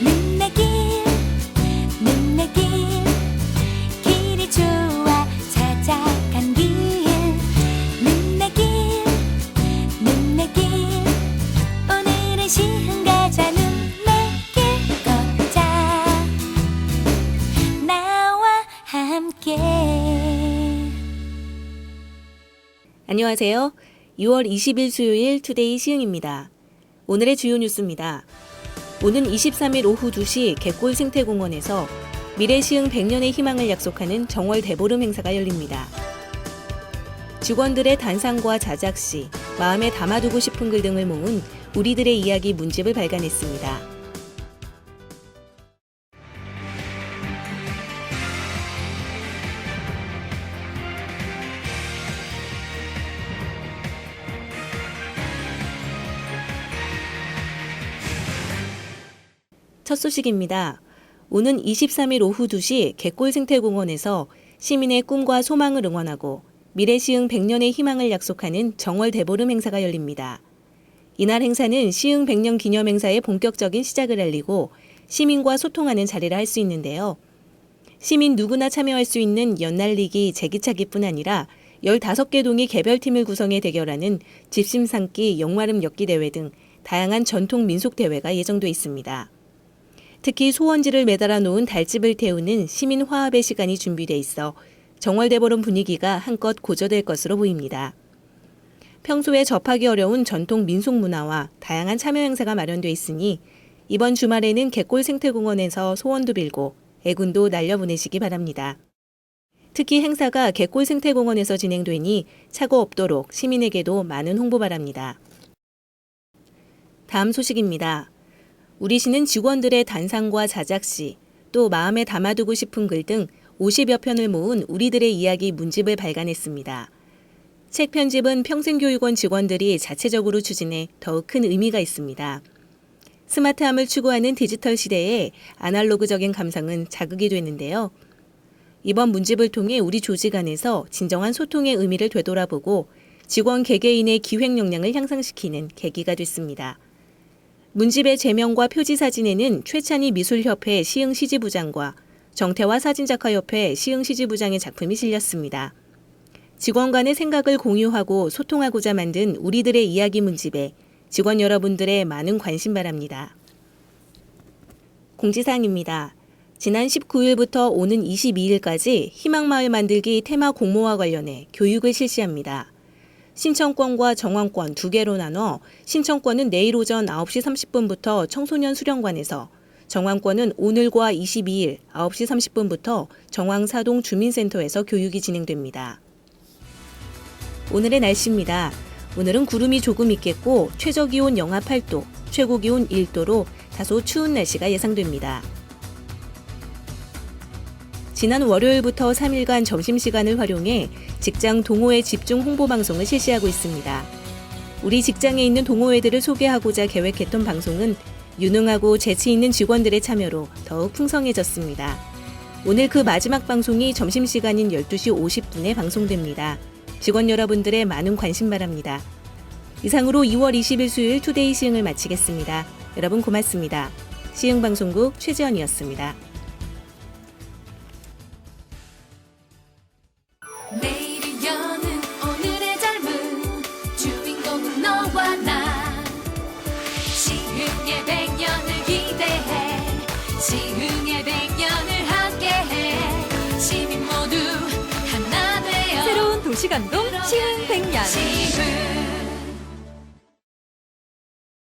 눈내길 눈내길. 길이 좋아 안녕하세요. 6월 20일 수요일 투데이 시흥입니다. 오늘의 주요 뉴스입니다. 오는 23일 오후 2시 갯골 생태공원에서 미래 시흥 100년의 희망을 약속하는 정월 대보름 행사가 열립니다. 직원들의 단상과 자작시, 마음에 담아두고 싶은 글 등을 모은 우리들의 이야기 문집을 발간했습니다. 첫 소식입니다. 오는 23일 오후 2시 갯골 생태공원에서 시민의 꿈과 소망을 응원하고 미래 시흥 100년의 희망을 약속하는 정월 대보름 행사가 열립니다. 이날 행사는 시흥 100년 기념 행사의 본격적인 시작을 알리고 시민과 소통하는 자리를 할수 있는데요. 시민 누구나 참여할 수 있는 연날리기, 제기차기뿐 아니라 15개 동이 개별팀을 구성해 대결하는 집심삼기, 역마름 엮기 대회 등 다양한 전통 민속 대회가 예정돼 있습니다. 특히 소원지를 매달아 놓은 달집을 태우는 시민 화합의 시간이 준비돼 있어 정월대보름 분위기가 한껏 고조될 것으로 보입니다. 평소에 접하기 어려운 전통 민속 문화와 다양한 참여 행사가 마련돼 있으니 이번 주말에는 갯골 생태공원에서 소원도 빌고 애군도 날려보내시기 바랍니다. 특히 행사가 갯골 생태공원에서 진행되니 착오 없도록 시민에게도 많은 홍보 바랍니다. 다음 소식입니다. 우리 시는 직원들의 단상과 자작시, 또 마음에 담아두고 싶은 글 등 50여 편을 모은 우리들의 이야기 문집을 발간했습니다. 책 편집은 평생교육원 직원들이 자체적으로 추진해 더욱 큰 의미가 있습니다. 스마트함을 추구하는 디지털 시대에 아날로그적인 감상은 자극이 되는데요. 이번 문집을 통해 우리 조직 안에서 진정한 소통의 의미를 되돌아보고 직원 개개인의 기획 역량을 향상시키는 계기가 됐습니다. 문집의 제명과 표지 사진에는 최찬희 미술협회 시흥 시지부장과 정태화 사진작가협회 시흥 시지부장의 작품이 실렸습니다. 직원 간의 생각을 공유하고 소통하고자 만든 우리들의 이야기 문집에 직원 여러분들의 많은 관심 바랍니다. 공지사항입니다. 지난 19일부터 오는 22일까지 희망마을 만들기 테마 공모와 관련해 교육을 실시합니다. 신청권과 정원권 두 개로 나눠 신청권은 내일 오전 9시 30분부터 청소년 수련관에서 정황권은 오늘과 22일 9시 30분부터 정황사동 주민센터에서 교육이 진행됩니다. 오늘의 날씨입니다. 오늘은 구름이 조금 있겠고 최저 기온 영하 8도, 최고 기온 1도로 다소 추운 날씨가 예상됩니다. 지난 월요일부터 3일간 점심시간을 활용해 직장 동호회 집중 홍보 방송을 실시하고 있습니다. 우리 직장에 있는 동호회들을 소개하고자 계획했던 방송은 유능하고 재치 있는 직원들의 참여로 더욱 풍성해졌습니다. 오늘 그 마지막 방송이 점심시간인 12시 50분에 방송됩니다. 직원 여러분들의 많은 관심 바랍니다. 이상으로 2월 20일 수요일 투데이 시흥을 마치겠습니다. 여러분 고맙습니다. 시흥방송국 최지연이었습니다. 기대해. 시흥의 백년을 함께해. 시민 모두 하나 되어 새로운 도시감동 시흥 100년. 시흥